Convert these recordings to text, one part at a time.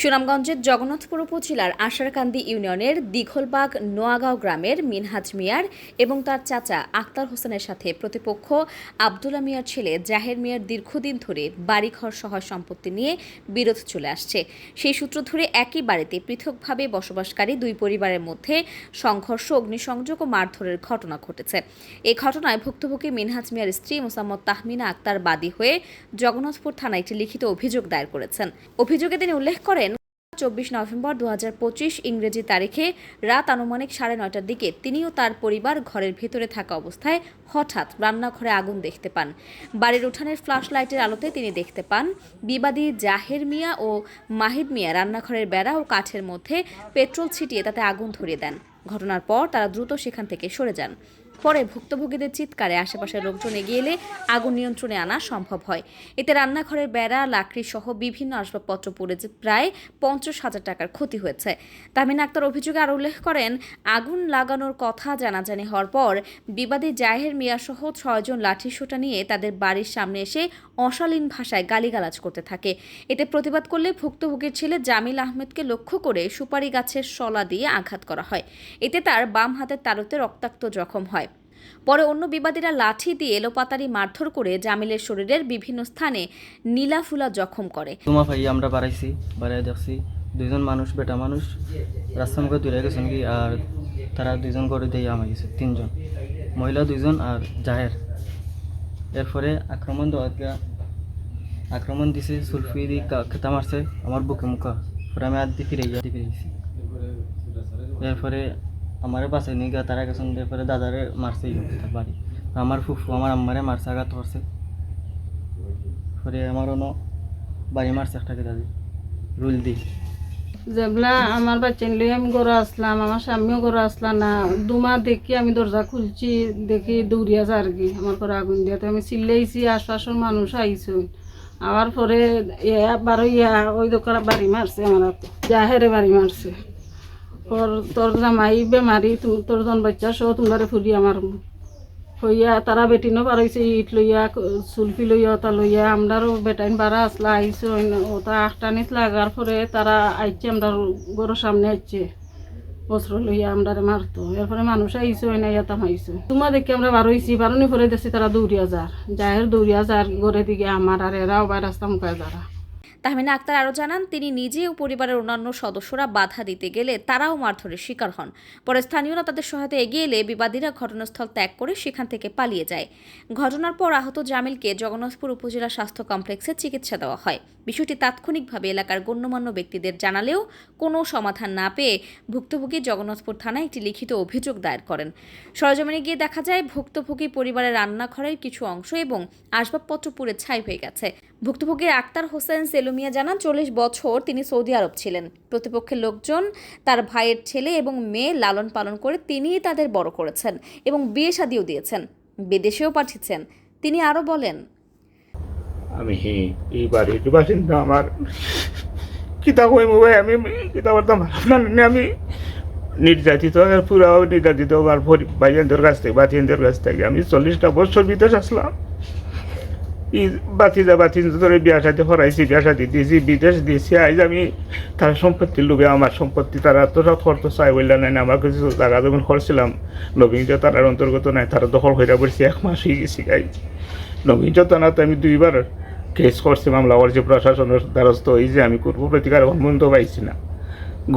সুনামগঞ্জের জগন্নাথপুর উপজেলার আশারকান্দি ইউনিয়নের দীঘলবাগ নোয়াগাঁও গ্রামের মিনহাজ মিয়ার এবং তার চাচা আক্তার হোসেনের সাথে প্রতিপক্ষ আবদুল্লা মিয়ার ছেলে জাহের মিয়ার দীর্ঘদিন ধরে বাড়িঘর সহ সম্পত্তি নিয়ে বিরোধ চলে আসছে। সেই সূত্র ধরে একই বাড়িতে পৃথকভাবে বসবাসকারী দুই পরিবারের মধ্যে সংঘর্ষ, অগ্নিসংযোগ ও মারধরের ঘটনা ঘটেছে। এই ঘটনায় ভুক্তভোগী মিনহাজ মিয়ার স্ত্রী মোসাম্মদ তাহমিনা আক্তার বাদী হয়ে জগন্নাথপুর থানায় একটি লিখিত অভিযোগ দায়ের করেছেন। অভিযোগে তিনি উল্লেখ করেন চব্বিশ নভেম্বর দু হাজার পঁচিশ ইংরেজি তারিখে রাত আনুমানিক সাড়ে নয়টার দিকে তিনিও তার পরিবার ঘরের ভেতরে থাকা অবস্থায় হঠাৎ রান্নাঘরে আগুন দেখতে পান। বাড়ির উঠানের ফ্ল্যাশ লাইটের আলোতে তিনি দেখতে পান, বিবাদী জাহের মিয়া ও মাহিদ মিয়া রান্নাঘরের বেড়া ও কাঠের মধ্যে পেট্রোল ছিটিয়ে তাতে আগুন ধরিয়ে দেন। ঘটনার পর তারা দ্রুত সেখান থেকে সরে যান। পরে ভুক্তভোগীদের চিৎকারে আশেপাশের লোকজন এগিয়ে এলে আগুন নিয়ন্ত্রণে আনা সম্ভব হয়। এতে রান্নাঘরের বেড়া, লাকড়ি সহ বিভিন্ন আসবাবপত্র পড়ে যে প্রায় পঞ্চাশ হাজার টাকার ক্ষতি হয়েছে। তামিন আক্তার অভিযোগে আরও উল্লেখ করেন, আগুন লাগানোর কথা জানাজানি হওয়ার পর বিবাদী জাহের মিয়া সহ ছয়জন লাঠিসোঁটা নিয়ে তাদের বাড়ির সামনে এসে অশালীন ভাষায় গালিগালাজ করতে থাকে। এতে প্রতিবাদ করলে ভুক্তভোগীর ছেলে জামিল আহমেদকে লক্ষ্য করে সুপারি গাছের শলা দিয়ে আঘাত করা হয়। এতে তার বাম হাতের তালুতে রক্তাক্ত জখম হয়। পরে অন্য বিবাদীরা লাঠি দিয়ে এলোপাতারি মারধর করে জামিলের শরীরের বিভিন্ন স্থানে নীলাফুলা জখম করে। তোমা ভাই, আমরা বাড়াইছি, বাড়াই দেখছি, দুইজন মানুষ, বেটা মানুষ, রাস্তার মুখে দূরে গেছেন কি আর তারা দুইজন করে দিয়ে আমার গেছে তিনজন। মহিলা দুইজন আর জাহের। এরপরে আক্রমণ দেওয়ার গিয়া আক্রমণ দিছে, সুলফি দি খেতা মারছে, আমার বুকে মুখা। পরে আমি আর দি ফিরে গিয়ে ফিরে গেছি এরপরে আমারে বাসায় নিয়ে গিয়ে তারা গেছেন এরপরে দাদারে মারছে বাড়ি। আমার ফুফু আমার আম্মারে মারছে, আঘাত করছে। পরে আমার অন্য বাড়ি মারছে একটা দাদি। রুল দি। যেবলা আমার বাচ্চা লই আমি গড়ে আসলাম, আমার স্বামীও গড়ে আসলাম না। দুমা দেখি আমি দরজা খুলছি, দেখি দৌড়িয়া আর কি। আমার পরে আগুন দিয়ে তো আমি চিল্লাইছি, আশপাশের মানুষ আইছো আবার পরে ইয়া বারো ইয়া, ওই দোকান বাড়ি মারছে আমার হাতে। জাহেরে বাড়ি মারছে। পর তোর জামাই বেমারি তোর জন বাচ্চা সহ তোমারে ফুরি আমার হইয়া তারা বেটিনও পারইছে ইট লইয়া, চুলফি লইয়া ওটা লইয়া আমরারও বেটাইন বারা আসলা আইছে ওটা আটটানিত লাগার পরে তারা আইছে আমরা গরুর সামনে আইছে বস্ত্র লইয়া আমরা মারতো এরপরে মানুষ ওই না ইয়াতাম আইছে তোমার দেখি আমরা বারোইছি বারোনি পরে দেখছি তারা দৌড়িয়া যার যাহের দৌড়িয়া যার গড়ে দিকে আমার আর এরাও বা রাস্তা মুখায় যারা তাহমিনা আক্তার আরও জানান, তিনি নিজে ও পরিবারের অন্যান্য সদস্যরা বাধা দিতে গেলে তারাও মারধরের শিকার হন। পরে স্থানীয়রা তাদের সহায়তা এগিয়ে এলে বিবাদীরা ঘটনাস্থল ত্যাগ করে সেখান থেকে পালিয়ে যায়। ঘটনার পর আহত জামিলকে জগন্নাথপুর উপজেলা স্বাস্থ্য কমপ্লেক্সে চিকিৎসা দেওয়া হয়। বিষয়টি তাৎক্ষণিকভাবে এলাকার গণ্যমান্য ব্যক্তিদের জানালেও কোনো সমাধান না পেয়ে ভুক্তভোগী জগন্নাথপুর থানায় একটি লিখিত অভিযোগ দায়ের করেন। সরজমিনে গিয়ে দেখা যায়, ভুক্তভোগী পরিবারের রান্নাঘরের কিছু অংশ এবং আসবাবপত্র পুড়ে ছাই হয়ে গেছে। ভুক্তভোগী আক্তার হোসেন সেলুমিয়া জানান, চল্লিশ বছর তিনি সৌদি আরব ছিলেন। প্রতিপক্ষের লোকজন, তার ভাইয়ের ছেলে এবং মেয়ে লালন পালন করে তিনিই তাদের বড় করেছেন এবং বিয়ে শাদিও দিয়েছেন, বিদেশেও পাঠিয়েছেন। তিনি আরও বলেন, আমি এই বাড়ির বাসিন্দা, আমার কিতা কইম ভাই, আমি কিতা করতাম আপনার আমি নির্যাতিত পুরা নির্যাতিত, আমার ভাইয়ানদের কাছ থেকে বাতিনদের কাছ থেকে আমি চল্লিশটা বছর বিদেশ আসলাম। বাতিজা বাতিন ধরে বিয়া সাথে হরাইছি বিয়া সাথে দিয়েছি বিদেশ দিয়েছি আজ আমি তার সম্পত্তি লোভে আমার সম্পত্তি তারা তো সব করতে চাই বললে নাই না, আমার কিছু জায়গা যখন করছিলাম নবীন যে অন্তর্গত নাই তারা দখল হয়ে পড়ছি এক মাস হয়ে গেছি গাই। নবীন চেতনাতে আমি দুইবার কেস করছি মামলা করছি প্রশাসনের দ্বারস্থ হয়েছে আমি করব প্রতিকার এখন বন্ধ পাইছি না।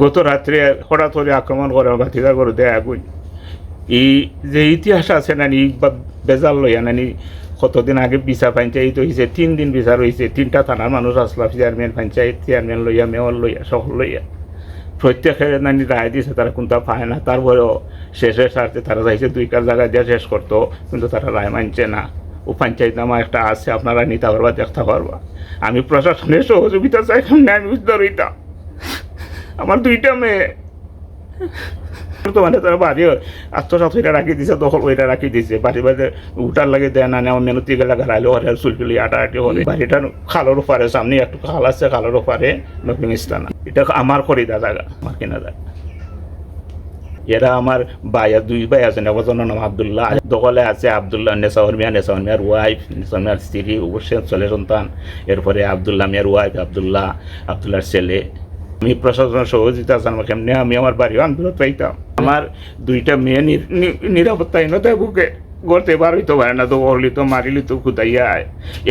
গত রাত্রে হঠাৎ করে আক্রমণ করে ভাতিজা করে দেয় আগুন। এই যে ইতিহাস আছে নানি বা বেজাল লইয়া নানি কতদিন আগে বিচার পঞ্চায়েত হয়েছে তিন দিন বিচার হয়েছে তিনটা থানার মানুষ আসলাম চেয়ারম্যান পঞ্চায়েত চেয়ারম্যান লইয়া মেয়র লইয়া সকল লইয়া। প্রত্যেকে নানি রায় দিয়েছে তারা কোনটা পায় না, তারপরেও শেষের স্বার্থে তারা চাইছে, দুই কার জায়গা দিয়ে শেষ করতো, কিন্তু তারা রায় মানছে না। ও পঞ্চায়েত নামা একটা আছে, আপনারা নিতে পারবা, দেখতে পারবা। আমি প্রশাসনের সহযোগিতা চাইলাম না, আমি বুঝতে রইতাম আমার দুইটা মেয়ে। বর্তমানে তারা রাখি দিছে, দখল ওইটা রাখি দিছে। বাড়ি উঠার লাগে দেয় না নেওয়া হারাইলে হরে আটা আটি হরে বাড়িটা খালোর পারে সামনে একটু খাল আছে খালোর পারে নতুন স্থান এটা আমার আমার এরা আমার ভাইয়া দুই ভাই আছে নবজনের নাম আবদুল্লাহ দখলে আছে আবদুল্লাহ নেসাউর মিয়া মিয়ার ওয়াইফ নেসাউর মিয়ার স্ত্রী অবশ্যই ছেলে সন্তান। এরপরে আবদুল্লাহ মিয়ার ওয়াইফ আবদুল্লাহ আবদুল্লাহর ছেলে। আমি প্রশাসনের সহযোগিতা জানব কেমনি, আমি আমার বাড়ি আন্দোলন পাইতাম। আমার দুইটা মেয়ে নিরাপত্তাহীনতায় বুকে গড়তে বার হইতে পারে না, তো হলি তো মারিলি তো খুদাইয়া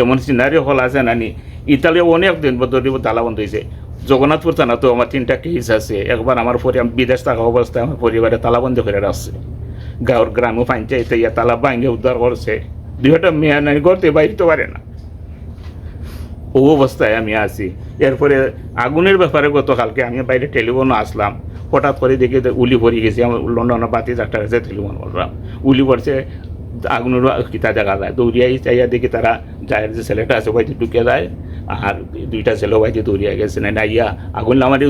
এমন সিনারি হল আছে নানি ইতালি অনেক দিন ধরে তালা বন্ধ হয়েছে জগন্নাথপুর থানা তো আমার তিনটা কেস আছে। একবার আমার পরে বিদেশ থাকা অবস্থায় আমার পরিবারে তালাবন্দি করে রাখছে। গাঁর গ্রাম পঞ্চায়েতে ইয়া তালা ভাঙে উদ্ধার করছে। দুইটা মেয়ে নাই করতে বাইরতে পারে না। ও অবস্থায় আমি আছি। এরপরে আগুনের ব্যাপারে গতকালকে আমি বাইরে টেলিফোনও আসলাম। হঠাৎ করে দেখি উলি ভরে গেছি। আমার লন্ডনের বাতি চারটা কাছে টেলিফোন করলাম। উলি পড়ছে আগুনের কিতা জায়গা যায়। দৌড়িয়াই চাইয়া দেখি তারা যায় যে ছেলেটা আছে বাইতে ঢুকে যায়। আর দুইটা ছেলে বাইতে দৌড়িয়া গেছে। না না ইয়া আগুন লামারি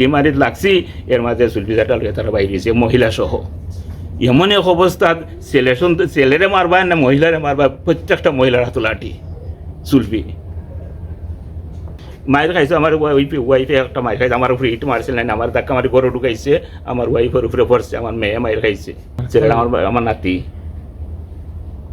লিমারিত লাগছি, এর মাঝে চাটা লইয়া তারা বাইরে গেছে, মহিলা সহ। এমন এক অবস্থাত ছেলে শুনতে ছেলেরে মারবা না মহিলারে মারবা, প্রত্যেকটা মহিলার হাত লাঠি চুলপি মায়ের খাইছে আমার ওয়াইফে ওয়াইফে একটা মায়ের খাইছে আমার উপরে ইট মারছিল না আমার ধাক্কা মারি গরু ঢুকাইছে আমার ওয়াইফের উপরে পড়ছে আমার মেয়ে মায়ের খাইছে ছেলেটা আমার আমার নাতি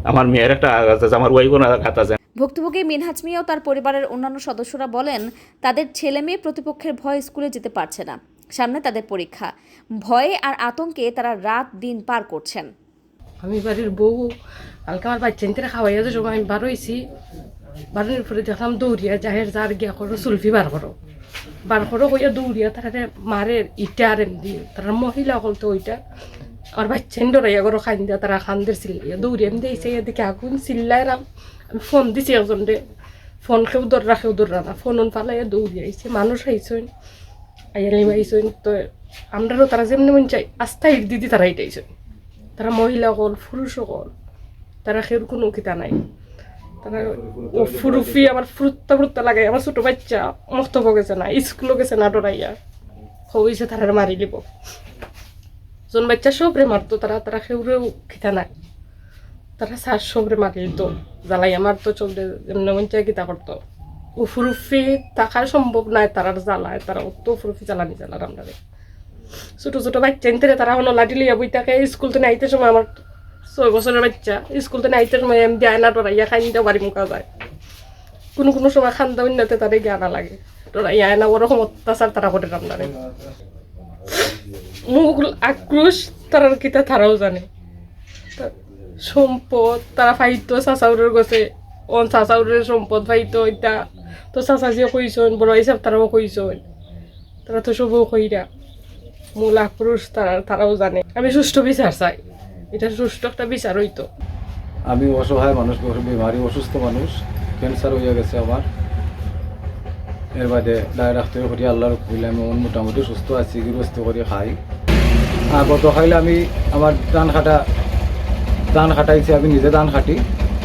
আমার মেয়ের একটা আঘাত আছে আমার ওয়াইফের আঘাত আছে ভুক্তভোগী মিনহাজ মিয়া ও তার পরিবারের অন্যান্য সদস্যরা বলেন তাদের ছেলে মেয়ে প্রতিপক্ষের ভয়ে স্কুলে যেতে পারছে না। সামনে তাদের পরীক্ষা। ভয়ে আর আতঙ্কে তারা রাত দিন পার করছেন। আমি বাড়ির বউ কালকে আমার বাচ্চা খাওয়াইয়া যে সময় আমি বার হয়েছি বাড়ির উপরে দেখলাম দৌড়িয়া জাহের যার গিয়া করো সুলফি বার করো বার করো হইয়া দৌড়িয়া তারা মারে ইটা আর এমনি। তারা মহিলা হল তো ওইটা আমার বাচ্চা ডরাইয়া করো খান দিয়া তারা খান্দের চিল্লাইয়া দৌড়িয়া এমনি এসে দেখে আগুন চিল্লাইলাম আমি ফোন দিছি একজন রে ফোন খেউ দররা খেউ দররা না। ফোন ফালাইয়া দৌড়িয়া আইছে মানুষ আইসইন আইয়ালিম আইসইন তো আমরাও তারা যেমনি মন চাই আস্থা দিদি তারা ইটাইছেন তারা মহিলা হল পুরুষ হল তারা সের কোনো কিতা নাই। ও ফুরুফি আমার ফুরুত্তা ফুরুত্তা লাগে। আমার ছোট বাচ্চা মস্ত গেছে না স্কুলও গেছে না ডরাইয়া হইছে তারা মারি লিব। জন বাচ্চা সবরে মারতো তারা তারা সেউরেও খিতা নাই। তারা সার সবরে মারি দিত জ্বালাই আমার তো চলতে এমনি মন চাই কিতা করতো। উফুরুফি থাকার সম্ভব নাই তারার জ্বালায় তারা অত উফুরুফি জ্বালানি জ্বালার আমরা ছোট ছোট বাচ্চা নিতে তারা হলো লাঠি লিয়া বই থাকে স্কুল তো নাইতে সময় আমার ছয় বছরের বাচ্চা, স্কুল তো নাইতে সময় এম দিয়ে আয়না ডরাইয়া খাই নিতে বাড়ি মুখা যায়। কোনো কোনো সময় খান্দা উন্নতে তাদের জ্ঞানা লাগে। ডরাইয়া আয়না ওরকম অত্যাচার তারা করে রান্নারে। মুখ আক্রোশ তারার কিতা তারাও জানে। সম্পদ, তারা ফাইতো চাচাউরের গছে, অন চাচাউরের সম্পদ ফাইতো, ইতা তো চাচাজিও কইসন, বড় হিসাব তারাও কইসন। তারা তো সবও কইরা। মূল আক্রোশ তারা তারাও জানে। আমি সুষ্ঠু বিচার চাই। এটা সুষ্ঠু একটা বিচার হইতো। আমি অসহায় মানুষ বিমারি, অসুস্থ মানুষ ক্যান্সার হয়ে গেছে আমার। এর বাদে দায় রাখতে করি, আল্লাহর কইলে আমি মোটামুটি সুস্থ আছি, গৃহস্থ করে, খাই। আর গত খাইলে আমি আমার দান খাটা দান খাটাইছি, আমি নিজে দান খাটি।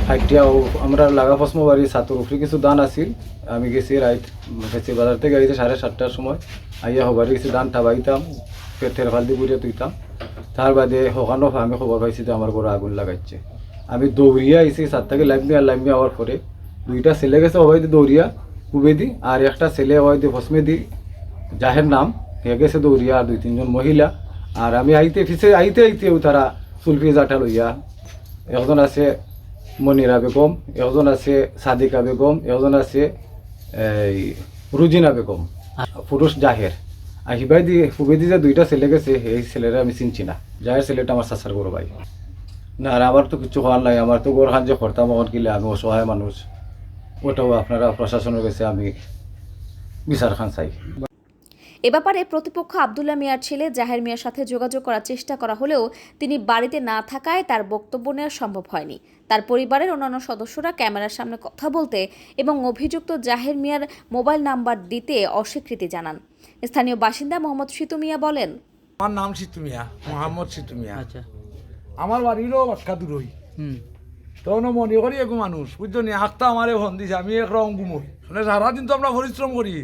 খাইটিয়া আমরা লাগা ফসমো বাড়ি ছাতুর উপরে কিছু দান আছিল। আমি গেছি রাইত, গেছি বাজার থেকে, গেছি সাড়ে সাতটার সময়। আইয়া হবার গেছি, ধান ঠাবাইতাম পেটের ফাল দিয়ে বুড়িয়ে তুইতাম। তার বাদে সকানো আমি খবর পাইছি যে আমার ঘরে আগুন লাগাইছে। আমি দৌড়িয়া আইছি, সাত থেকে লাইমি আর লাইমি আওয়ার পরে দুইটা ছেলে গেছে দি দৌড়িয়া কুবে দি আর একটা ছেলে হবাই দি ভসমে দি জাহের নাম হে গেছে দৌড়িয়া, আর দুই, তিনজন মহিলা। আর আমি আইতে ফিসে, আইতে আইতেও তারা চুলপি জাটা লইয়া, একজন আছে মনিরা বেগম, একজন আছে সাদিকা বেগম, একজন আছে, এই, রুজিনা বেগম, পুরুষ জাহের। আর হিবাই দি হুবে যে দুইটা ছেলে গেছে এই ছেলেরা আমি চিনছি না জাহের ছেলেটা আমার চাচার গরু ভাই। না আর আমার তো কিছু হওয়ার নাই আমার তো গোর যে খরতাম এখন কিলে, আমি অসহায় মানুষ ওটাও আপনারা প্রশাসনের কাছে আমি বিচার খান চাই। এ ব্যাপারে প্রতিপক্ষ আবদুল্লাহ মিয়ার ছেলে জাহের মিয়ার সাথে যোগাযোগ করার চেষ্টা করা হলেও তিনি বাড়িতে না থাকায় তার বক্তব্য নেওয়া সম্ভব হয়নি। তার পরিবারের অন্যান্য সদস্যরা ক্যামেরার সামনে কথা বলতে এবং অভিযুক্ত জাহের মিয়ার মোবাইল নাম্বার দিতে অস্বীকৃতি জানান। স্থানীয় বাসিন্দা মোহাম্মদ সিতু মিয়া বলেন আমার নাম সিতু মিয়া মোহাম্মদ সিতু মিয়া। আচ্ছা। আমার বাড়িরও বাক্কা দূরই। হুম। তখন মনে করি একো মানুষ বুঝছ নি? আখটা আমারে ফোন দিছে আমি এক রকম ঘুমোই। মানে সারাদিন তো আমরা পরিশ্রম করি।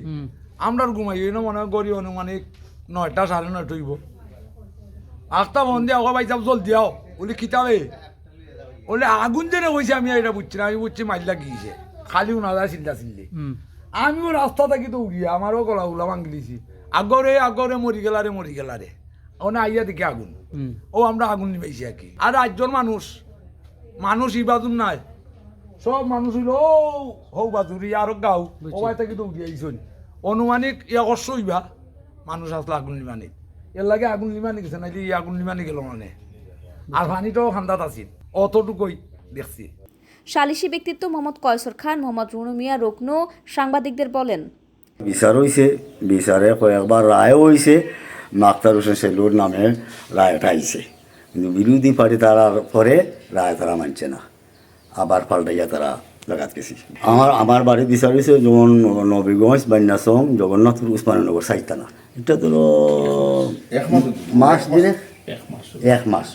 আমরা ঘুমাই এই মনে হয় গড়ি অনুমানিক নয়টা সাড়ে নয়টা হইব। আখটা ফোন দিয়া ওকে বাইচাপ জল দিয়াও বলি খিতাবে বলে আগুন জেনে কইছে আমি এটা বুঝছি না আমি বুঝছি মাইল লাগিয়েছে। খালিও না যায় চিল্লা চিল্লি আমিও রাস্তা থাকি তো উড়িয়ে আমারও গলা উলা ভাঙলিছি। আগরে আগরে মরি গেলারে মরি গেলারে। ওনা আইয়া দেখি আগুন। ও আমরা আগুন নিবেছি আর কি। আর রাজ্যর মানুষ মানুষ ই নাই। সব মানুষ হইল ও হৌ বাজুরি আর গাও। ও থেকে তো উঠি আইসন। অনুমানিক ইয়া কষ্ট হইবা মানুষ আসলো আগুন লিমানি এর লাগে আগুন লিমানি গেছে নাইলে আগুন লিমানি গেল মানে। আর পানিটাও খান্দাত আছিল। অতটুকুই দেখছি। সালিশি ব্যক্তিত্ব মোহাম্মদ কয়সর খান মোহাম্মদ রুনু মিয়া রুকনু সাংবাদিকদের বলেন। বিচার হয়েছে বিচারে কয়েকবার রায়ও হয়েছে মাক্তার হোসেন সেলুর নামে রায়টা আইছে। কিন্তু বিরোধী পার্টি তারা পরে রায় তারা মানছে না। আবার পাল্টাইয়া তারা লাগাত গেছি। আমার আমার বাড়ি বিচার হয়েছে যেমন নবীগঞ্জ বান্যাসং জগন্নাথপুর উসমাননগর সাইতানা। এটা তো মাস দিনে? এক মাস এক মাস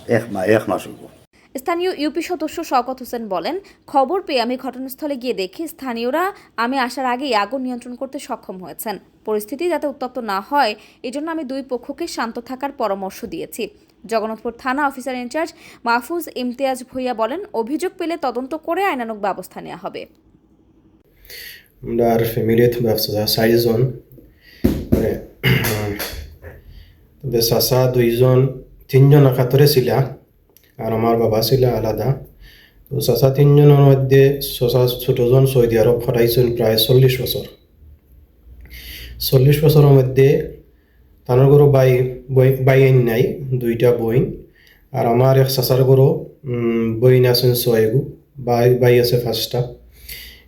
এক মাস হইব স্থানীয় ইউপি সদস্য শওকত হোসেন বলেন, খবর পেয়ে আমি ঘটনাস্থলে গিয়ে দেখি স্থানীয়রা আমি আসার আগেই আগুন নিয়ন্ত্রণ করতে সক্ষম হয়েছেন। পরিস্থিতি যাতে উত্তপ্ত না হয়, এজন্য আমি দুই পক্ষকে শান্ত থাকার পরামর্শ দিয়েছি। জগন্নাথপুর থানা officer in charge Mahfuz Imtiaz Bhuiyan বলেন, অভিযোগ পেলে তদন্ত করে আইনানুগ ব্যবস্থা নেওয়া হবে। ফ্যামিলিত ব্যবসা চাৰিজন মানে দুইজন, তিনজন একাত্তরে ছিলা আর আমার বাবা ছিল আলাদা। তো চাচা তিনজনের মধ্যে চাচা ছোটজন সৌদি আরব খটাইছেন প্রায় চল্লিশ বছর চল্লিশ বছরের মধ্যে তানোর গরু বাই, বই- বাইন নাই, দুইটা বইন আর আমার এক চাচার গরু বইন আছেন ছয়গু বাই বাই আছে পাঁচটা।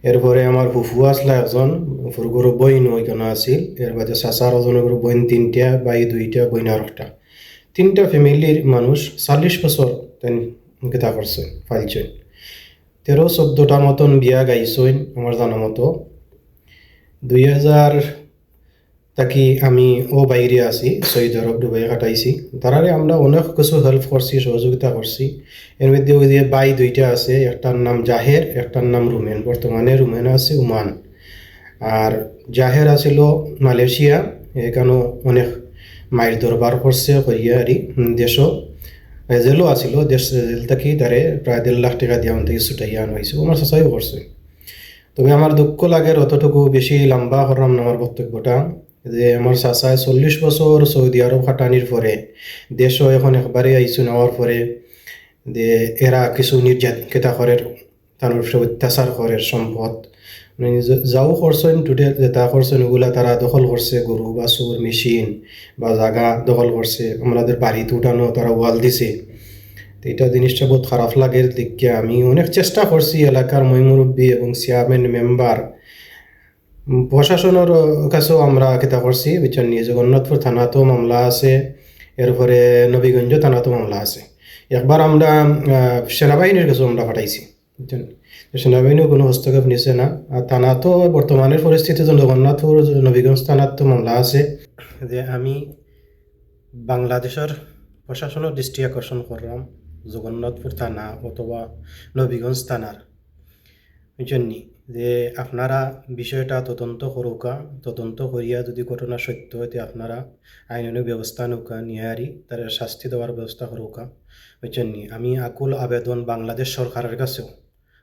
এরপরে আমার ফুফু আসলা একজন ফুফুর গরু বইন ওইখানে আছিল। এর বাদে চাচার ওজনের গরু বইন তিনটা, বাই দুইটা, বইন আর একটা তিনটা ফ্যামিলির মানুষ চল্লিশ বছর তেন কেতা করছে ফাইলছেন। তেরো চোদ্দোটার মতন বিয়া গাইছেন আমার জানা মতো। দুই হাজার তাকি আমি ও বাইরে আছি সৌদি আরব দুবাই কাটাইছি। তারারে আমরা অনেক কিছু হেল্প করছি, সহযোগিতা করছি। এর মধ্যে ওই যে বাই দুইটা আছে, একটার নাম জাহের, একটার নাম রুমেন। বর্তমানে রুমেন আছে উমান। আর জাহের আছিল মালয়েশিয়া, এখানেও অনেক মায়ের দরবার করছে, করিয়া আরি, দেশও। জেলও আছিল, দেশ জেল থাকি তারে প্রায় দেড় লাখ টাকা দিয়া থেকে ছুটাইয়া আনা হয়েছে আমার চাচাইও করছে তবে আমার দুঃখ লাগে অতটুকু বেশি লম্বা করলাম না আমার বক্তব্যটা, যে আমার চাচায় চল্লিশ বছর সৌদি আরব খাটানির পরে দেশও এখন একবারে আইসু নেওয়ার পরে যে এরা কিছু নির্যাতিতা করে তার অত্যাচার করে সম্পদ। মানে যাও করছেন টোটেল যেটা করছেন ওগুলা তারা দখল করছে গরু বাছুর মেশিন বা জাগা দখল করছে আমাদের বাড়িতে উঠানো তারা ওয়াল দিছে। তো এটা জিনিসটা বহুত খারাপ লাগে দেখে আমি অনেক চেষ্টা করছি এলাকার মই মুরব্বী এবং চেয়ারম্যান মেম্বার প্রশাসনের কাছেও আমরা কিতা করছি বুঝছেন নি জগন্নাথপুর থানাতেও মামলা আছে, এরপরে নবীগঞ্জ থানাতেও মামলা আছে। একবার আমরা সেনাবাহিনীর কাছেও আমরা পাঠাইছি বুঝছেন সেনাবাহিনীও কোনো হস্তক্ষেপ নিছে না। আর থানাতেও বর্তমানের পরিস্থিতিতে জগন্নাথপুর নবীগঞ্জ থানাত তো মামলা আছে। যে আমি বাংলাদেশের প্রশাসনের দৃষ্টি আকর্ষণ করলাম জগন্নাথপুর থানা অথবা নবীগঞ্জ থানার বুঝছেননি যে আপনারা বিষয়টা তদন্ত করুকা তদন্ত করিয়া যদি ঘটনা সত্য হয়, তে আপনারা আইনানুগ ব্যবস্থা নৌকা নিয়ারি তার শাস্তি দেওয়ার ব্যবস্থা করুকা বুঝছেননি আমি আকুল আবেদন বাংলাদেশ সরকারের কাছেও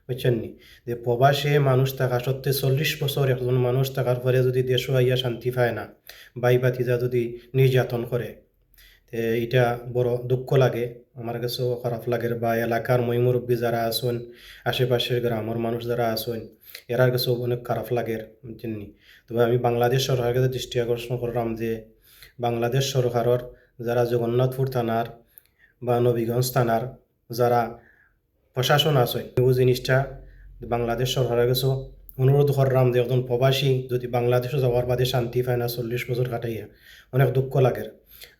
বুঝছেননি যে প্রবাসে মানুষ থাকা সত্ত্বে চল্লিশ বছর একজন মানুষ থাকার পরে যদি দেশও আইয়া শান্তি পায় না বাই বাতিজা যদি নির্যাতন করে এটা বড় দুঃখ লাগে। আমার কাছেও খারাপ লাগে বা এলাকার মই মুরব্বী যারা আছেন, আশেপাশের গ্রামের মানুষ যারা আছেন, এরার কাছেও অনেক খারাপ লাগে বুঝছেননি। তবে আমি বাংলাদেশ সরকারের কাছে দৃষ্টি আকর্ষণ করলাম যে বাংলাদেশ সরকারের যারা জগন্নাথপুর থানার বা নবীগঞ্জ থানার যারা প্রশাসন আছে। ও জিনিসটা বাংলাদেশ সরকারের কাছেও অনুরোধ করলাম যে একজন প্রবাসী যদি বাংলাদেশে যাওয়ার বাদে শান্তি পায় না, চল্লিশ বছর কাটাইয়া। অনেক দুঃখ লাগে।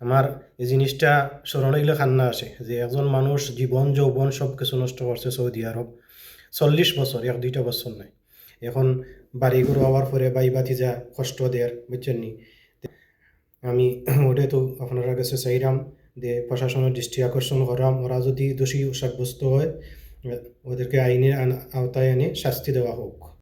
আমার এই জিনিসটা স্মরণে গেলে খান্না আসে যে একজন মানুষ জীবন যৌবন সব কিছু নষ্ট করছে সৌদি আরব চল্লিশ বছর এক দুইটা বছর নাই। এখন বাড়ি ঘর হওয়ার পরে বাই বাতি যা, কষ্ট দেয়ার বুঝছেন নি? আমি ওটাই তো আপনারা কাছে চাইলাম যে প্রশাসনের দৃষ্টি আকর্ষণ করাম ওরা যদি দোষী সাব্যস্ত হয় ওদেরকে আইনের আওতায় এনে শাস্তি দেওয়া হোক।